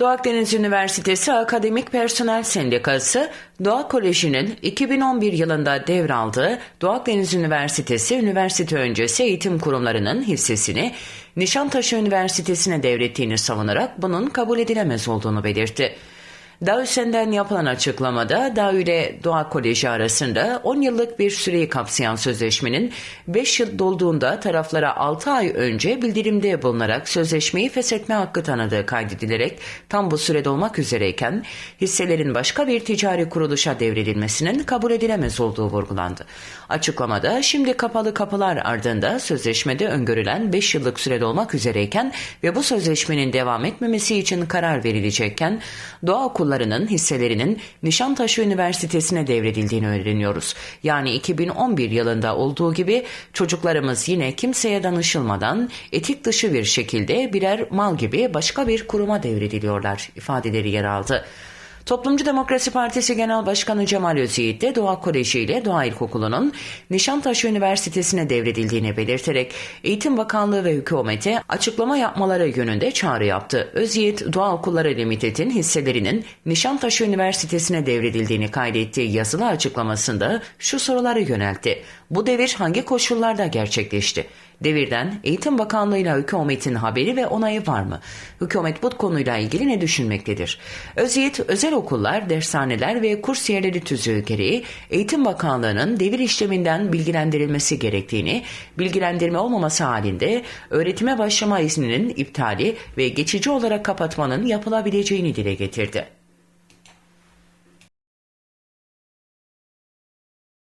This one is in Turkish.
Doğu Akdeniz Üniversitesi Akademik Personel Sendikası, Doğa Koleji'nin 2011 yılında devraldığı Doğu Akdeniz Üniversitesi üniversite öncesi eğitim kurumlarının hissesini Nişantaşı Üniversitesi'ne devrettiğini savunarak bunun kabul edilemez olduğunu belirtti. DAÜSEN'den yapılan açıklamada DAÜ ile Doğa Koleji arasında 10 yıllık bir süreyi kapsayan sözleşmenin 5 yıl dolduğunda taraflara 6 ay önce bildirimde bulunarak sözleşmeyi feshetme hakkı tanıdığı kaydedilerek tam bu sürede olmak üzereyken hisselerin başka bir ticari kuruluşa devredilmesinin kabul edilemez olduğu vurgulandı. Açıklamada şimdi kapalı kapılar ardında sözleşmede öngörülen 5 yıllık sürede olmak üzereyken ve bu sözleşmenin devam etmemesi için karar verilecekken Doğa okullarının hisselerinin Nişantaşı Üniversitesi'ne devredildiğini öğreniyoruz. Yani 2011 yılında olduğu gibi çocuklarımız yine kimseye danışılmadan etik dışı bir şekilde birer mal gibi başka bir kuruma devrediliyorlar ifadeleri yer aldı. Toplumcu Demokrasi Partisi Genel Başkanı Cemal Özyiğit de Doğa Koleji ile Doğa İlkokulu'nun Nişantaşı Üniversitesi'ne devredildiğini belirterek Eğitim Bakanlığı ve hükümete açıklama yapmaları yönünde çağrı yaptı. Özyiğit, Doğa Okulları Limited'in hisselerinin Nişantaşı Üniversitesi'ne devredildiğini kaydettiği yazılı açıklamasında şu soruları yöneltti. Bu devir hangi koşullarda gerçekleşti? Devirden Eğitim Bakanlığı'yla hükümetin haberi ve onayı var mı? Hükümet bu konuyla ilgili ne düşünmektedir? Özyiğit, özel okullar, dershaneler ve kursiyerleri tüzüğü gereği Eğitim Bakanlığı'nın devir işleminden bilgilendirilmesi gerektiğini, bilgilendirme olmaması halinde öğretime başlama izninin iptali ve geçici olarak kapatmanın yapılabileceğini dile getirdi.